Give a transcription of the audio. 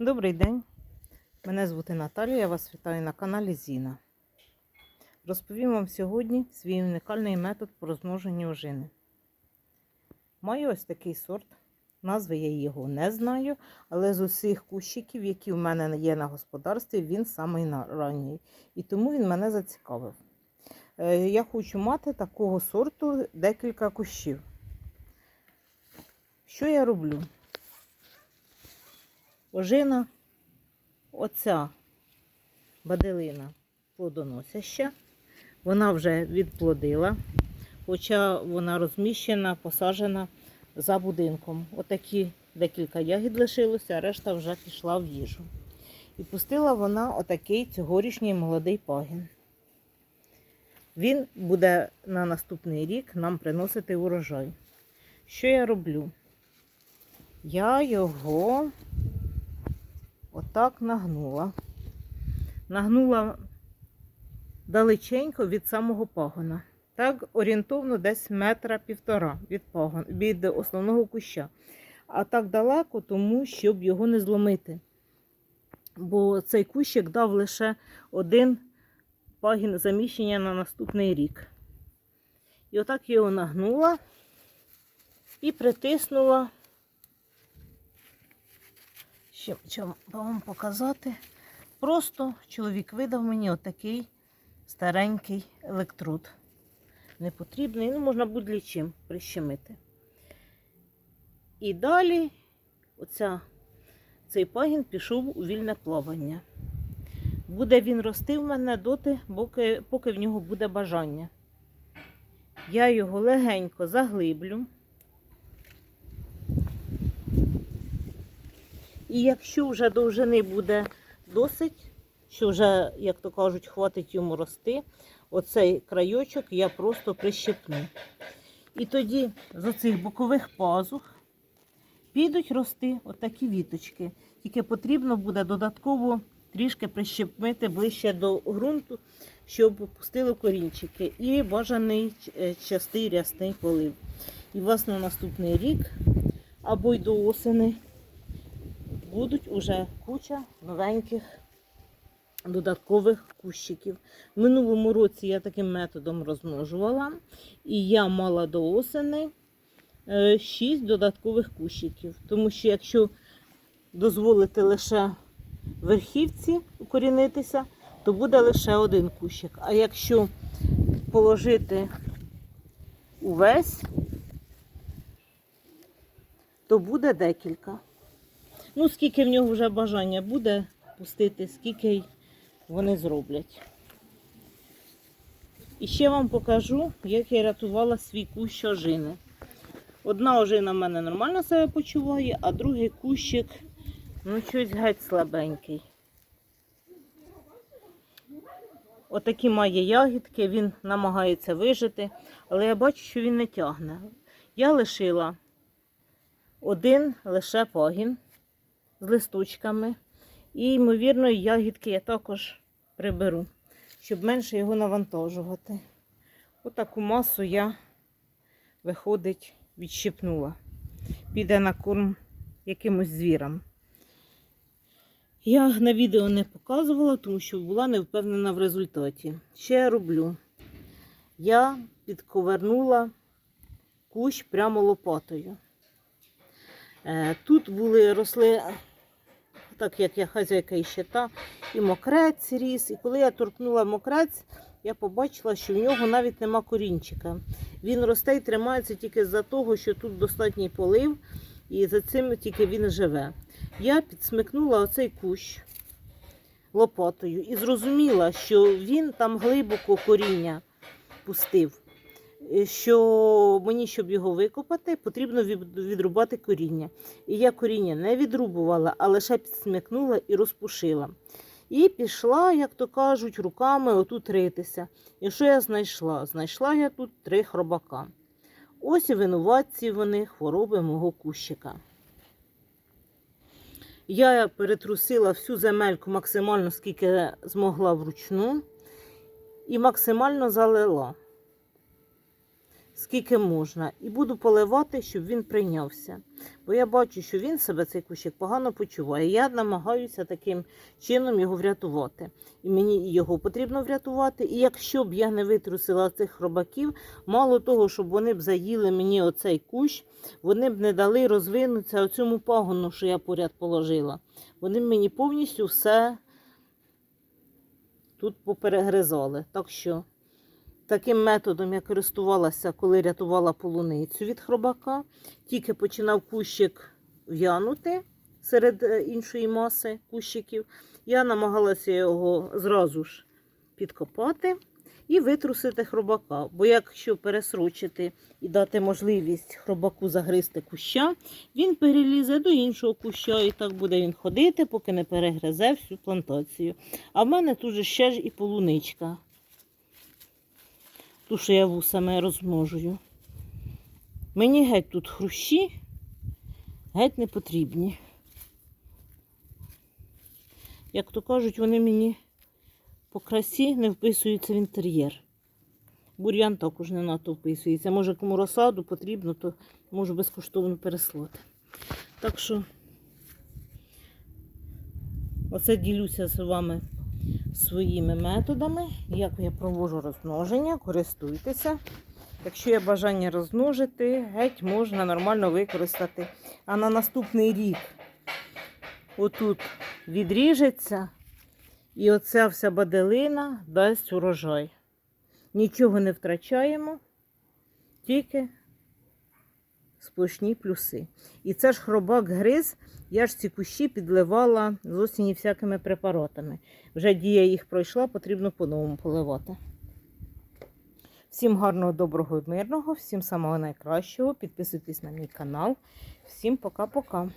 Добрий день. Мене звати Наталія, я вас вітаю на каналі Зіна. Розповім вам сьогодні свій унікальний метод по розмноженню ожини. Маю ось такий сорт. Назви я його не знаю, але з усіх кущиків, які в мене є на господарстві, він самий ранній. І тому він мене зацікавив. Е, Я хочу мати такого сорту декілька кущів. Що я роблю? Ожина, оця баделина плодоносяща, вона вже відплодила, хоча вона розміщена, посаджена за будинком. Отакі декілька ягід лишилося, а решта вже пішла в їжу. І пустила вона отакий цьогорічний молодий пагін. Він буде на наступний рік нам приносити урожай. Що я роблю? Я його отак нагнула. Нагнула далеченько від самого пагона. Так, орієнтовно десь метра півтора від пагон, від основного куща. А так далеко, тому щоб його не зломити. Бо цей кущик дав лише один пагін заміщення на наступний рік. І отак його нагнула і притиснула Ще що вам показати. Просто чоловік видав мені отакий старенький електрод. Непотрібний, ну можна будь чим прищемити. І далі оця, цей пагін пішов у вільне плавання. Буде він рости в мене доти, поки, поки в нього буде бажання. Я його легенько заглиблю. І якщо вже довжини буде досить, що вже, як то кажуть, хватить йому рости, оцей крайочок я просто прищепну. І тоді з оцих бокових пазух підуть рости отакі віточки. Тільки потрібно буде додатково трішки прищепити ближче до ґрунту, щоб пустили корінчики. І бажаний е, частий рясний полив. І на наступний рік або й до осени будуть уже куча новеньких додаткових кущиків. В минулому році я таким методом розмножувала, і я мала до осени 6 додаткових кущиків. Тому що якщо дозволити лише верхівці укорінитися, то буде лише один кущик. А якщо положити увесь, то буде декілька. Ну, скільки в нього вже бажання буде пустити, скільки вони зроблять. І ще вам покажу, як я рятувала свій кущ ожини. Одна ожина в мене нормально себе почуває, а другий кущик, ну, щось геть слабенький. Отакі має ягідки, він намагається вижити, але я бачу, що він не тягне. Я лишила один лише пагін з листочками. І, ймовірно, ягідки я також приберу, щоб менше його навантажувати. Отаку масу я, виходить, відщипнула. Піде на корм якимось звірам. Я на відео не показувала, тому що була не впевнена в результаті. Що я роблю? Я підковернула кущ прямо лопатою. Е, Тут були росли, так як я хазяйка і щита, і мокрець ріс. І коли я торкнула мокрець, я побачила, що в нього навіть нема корінчика. Він росте і тримається тільки з-за того, що тут достатній полив, і за цим тільки він живе. Я підсмикнула оцей кущ лопатою і зрозуміла, що він там глибоко коріння пустив. Е, Що мені, щоб його викопати, потрібно відрубати коріння. І я коріння не відрубувала, а лише підсмикнула і розпушила. І пішла, як то кажуть, руками отут ритися. І що я знайшла? Знайшла я тут три хробака. Ось і винуватці вони хвороби мого кущика. Я перетрусила всю земельку максимально, скільки змогла вручну, і максимально залила. Скільки можна, і буду поливати, щоб він прийнявся. Бо я бачу, що він себе цей кущик погано почуває. Я намагаюся таким чином його врятувати. І мені його потрібно врятувати. І якщо б я не витрусила цих хробаків, мало того, щоб вони б заїли мені оцей кущ, вони б не дали розвинутися оцьому пагону, що я поряд положила. Вони мені повністю все тут поперегризали. Так що таким методом я користувалася, коли рятувала полуницю від хробака. Тільки починав кущик в'янути серед е, іншої маси кущиків. Я намагалася його зразу ж підкопати і витрусити хробака. Бо якщо пересрочити і дати можливість хробаку загризти куща, він перелізе до іншого куща, і так буде він ходити, поки не перегризе всю плантацію. А в мене тут ще ж і полуничка. Ту, що я вусами розмножую. Мені геть тут хрущі, геть не потрібні. Як то кажуть, вони мені по красі не вписуються в інтер'єр. Бур'ян також не надто вписується. Може, кому розсаду потрібно, то можу безкоштовно переслати. Так що, оце ділюся з вами своїми методами, як я проводжу розмноження, користуйтеся. Якщо є бажання розмножити, геть можна нормально використати. А на наступний рік отут відріжеться, і оця вся баделина дасть урожай. Нічого не втрачаємо, тільки сплошні плюси. І це ж хробак гриз, я ж ці кущі підливала з осені всякими препаратами. Вже дія їх пройшла, потрібно по-новому поливати. Всім гарного, доброго і мирного, всім самого найкращого. Підписуйтесь на мій канал. Всім пока-пока.